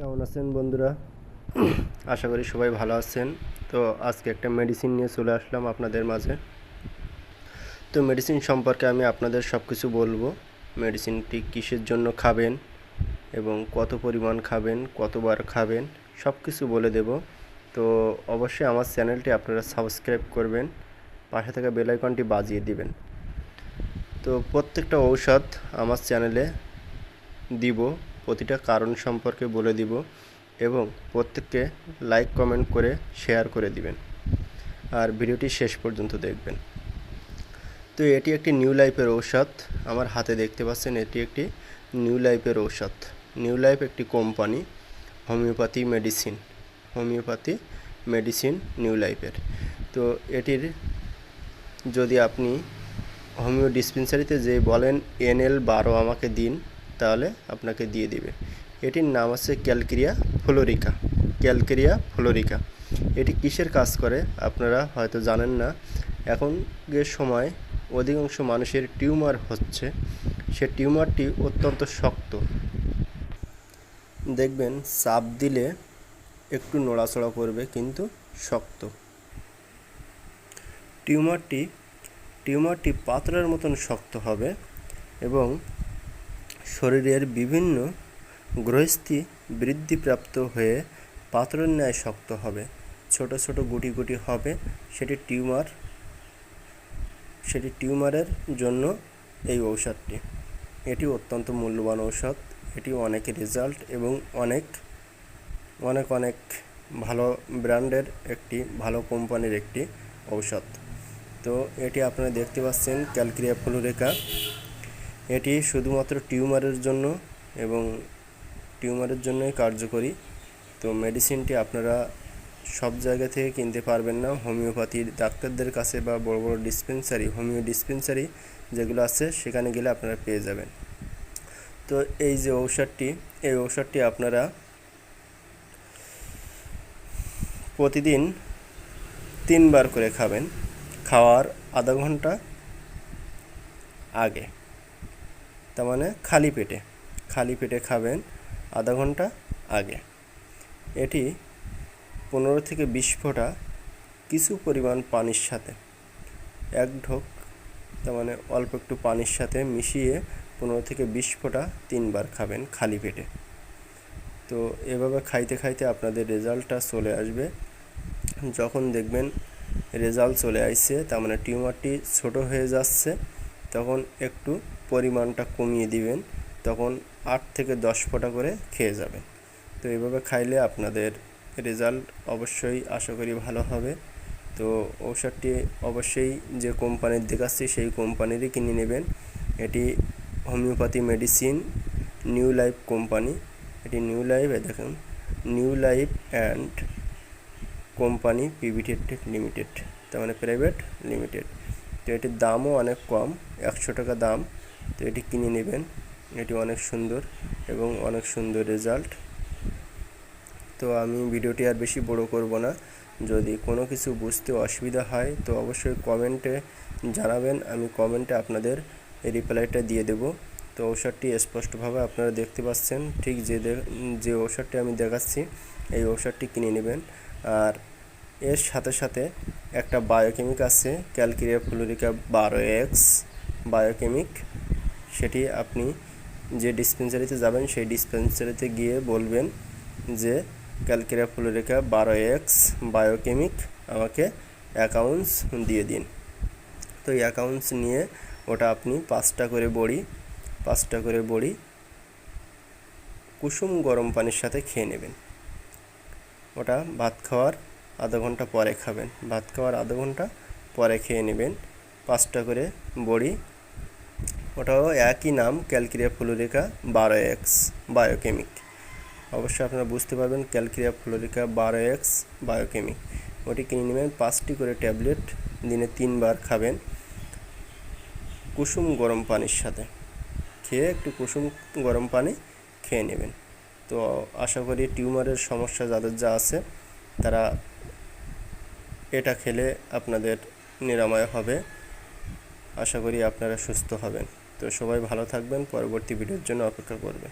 কেমন আছেন বন্ধুরা? আশা করি সবাই ভালো আছেন। তো আজকে একটা মেডিসিন নিয়ে চলে আসলাম আপনাদের মাঝে। তো মেডিসিন সম্পর্কে আমি আপনাদের সব কিছু বলব মেডিসিনটি কিসের জন্য খাবেন এবং কত পরিমাণ খাবেন, কতবার খাবেন সব কিছু বলে দেব। তো অবশ্যই আমার চ্যানেলটি আপনারা সাবস্ক্রাইব করবেন, পাশে থাকা বেল আইকনটি বাজিয়ে দিবেন। তো প্রত্যেকটা ঔষধ আমার চ্যানেলে দিব। প্রতিটা কারণ সম্পর্কে বলে দিব এবং প্রত্যেককে লাইক কমেন্ট করে শেয়ার করে দিবেন। আর ভিডিওটি শেষ পর্যন্ত দেখবেন। তো এটি একটি নিউ লাইফের ঔষধ। আমার হাতে দেখতে পাচ্ছেন এটি একটি নিউ লাইফের ঔষধ। নিউ লাইফ একটি company homeopathy medicine homeopathy medicine new লাইফের তো এটির যদি আপনি হোমিও ডিসপেন্সারিতে যে বলেন এনএল বারো আমাকে দিন। তাহলে আপনাকে দিয়ে দিবে। এটির নাম আছে ক্যালকেরিয়া ফ্লোরিকা। Calcarea fluorica. এটি কিসের কাজ করে? আপনারা হয়তো জানেন না। এখনকার সময় অধিকাংশ মানুষের টিউমার হচ্ছে। সে টিউমারটি অত্যন্ত শক্ত। দেখবেন, চাপ দিলে একটু নড়াচড়া করবে, কিন্তু শক্ত। টিউমারটি টিউমারটি পাথরের মতন শক্ত হবে এবং শরীরের বিভিন্ন গ্রহস্থি বৃদ্ধিপ্রাপ্ত হয়ে পাথরের ন্যায় শক্ত হবে। ছোট ছোট গুটি গুটি হবে। সেটি টিউমার, সেটি টিউমারের জন্য এই ঔষধটি। এটি অত্যন্ত মূল্যবান ঔষধ। এটি অনেক রেজাল্ট এবং অনেক অনেক অনেক ভালো ব্র্যান্ডের একটি, ভালো কোম্পানির একটি ঔষধ। তো এটি আপনারা দেখতে পাচ্ছেন ক্যালক্রিয়া ফ্লোরেকা। এটি শুধুমাত্র টিউমারের জন্য এবং টিউমারের জন্যই কার্যকরী। তো মেডিসিনটি আপনারা সব জায়গা থেকে কিনতে পারবেন না। হোমিওপ্যাথির ডাক্তারদের কাছে বা বড় বড় ডিসপেন্সারি, হোমিও ডিসপেন্সারি যেগুলো আছে, সেখানে গেলে আপনারা পেয়ে যাবেন। তো এই যে ঔষধটি, এই ঔষধটি আপনারা প্রতিদিন তিনবার করে খাবেন। খাওয়ার আধা ঘণ্টা আগে। তার মানে খালি পেটে। খালি পেটে খাবেন আধা ঘণ্টা আগে। এটি পনেরো থেকে বিশ ফোঁটা কিছু পরিমাণ পানির সাথে। এক ঢোক, তার মানে অল্প একটু পানির সাথে মিশিয়ে পনেরো থেকে বিশ ফোঁটা তিনবার খাবেন খালি পেটে। তো এভাবে খাইতে খাইতে আপনাদের রেজাল্টটা চলে আসবে। যখন দেখবেন রেজাল্ট চলে আসছে, তার মানে টিউমারটি ছোট হয়ে যাচ্ছে, তখন একটু পরিমাণটা কমিয়ে দিবেন, তখন আট থেকে দশ ফোঁটা করে খেয়ে যাবেন। তো এভাবে খাইলে আপনাদের রেজাল্ট অবশ্যই আশা করি ভালো হবে। তো ঔষধটি অবশ্যই যে কোম্পানির দেখাচ্ছি, সেই কোম্পানিরই কিনে নেবেন। এটি homeopathy medicine, new life company. এটি নিউ লাইফ দেখুন, new life and company private limited, তার মানে প্রাইভেট লিমিটেড। তো এটির দামও অনেক কম, একশো টাকা দাম। তো এটি কিনে নেবেন। এটি অনেক সুন্দর এবং অনেক সুন্দর রেজাল্ট তো আমি ভিডিওটি আর বেশি বড় করব না। যদি কোনো কিছু বুঝতে অসুবিধা হয়, তো অবশ্যই কমেন্টে জানাবেন। আমি কমেন্টে আপনাদের রিপ্লাইটা দিয়ে দেব। তো ঔষধটি স্পষ্টভাবে আপনারা দেখতে পাচ্ছেন। ঠিক যে যে ঔষধটি আমি দেখাচ্ছি, এই ঔষধটি কিনে নেবেন। আর এর সাথে সাথে একটা বায়োকেমিক আছে ক্যালকিরিয়া ফ্লোরিকা বারো এক্স বায়োকেমিক সেটি আপনি যে ডিসপেন্সারিতে যাবেন, সেই ডিসপেন্সারিতে গিয়ে বলবেন যে ক্যালকিরিয়া ফ্লোরিকা বারো এক্স বায়োকেমিক আমাকে অ্যাকাউন্টস দিয়ে দিন। তো এই অ্যাকাউন্টস নিয়ে ওটা আপনি পাঁচটা করে বড়ি, পাঁচটা করে বড়ি কুসুম গরম পানির সাথে খেয়ে নেবেন। ওটা ভাত খাওয়ার আধা ঘণ্টা পরে খাবেন। ভাত খাওয়ার আধা ঘণ্টা পরে খেয়ে নেবেন। পাঁচটা করে বড়ি ওটাও একই নাম, ক্যালকিরিয়া ফ্লোরিকা বারো এক্স বায়োকেমিক। অবশ্যই আপনারা বুঝতে পারবেন ক্যালকিরিয়া ফ্লোরিকা বারো এক্স বায়োকেমিক। ওটি কিনে নেবেন পাঁচটি করে ট্যাবলেট, দিনে তিনবার খাবেন। কুসুম গরম পানির সাথে খেয়ে একটু কুসুম গরম পানি খেয়ে নেবেন। তো আশা করি টিউমারের সমস্যা যাদের যা আছে, তারা এটা খেলে আপনাদের নিরাময় হবে। আশা করি আপনারা সুস্থ হবেন। তো সবাই ভালো থাকবেন পরবর্তী ভিডিওর জন্য অপেক্ষা করবে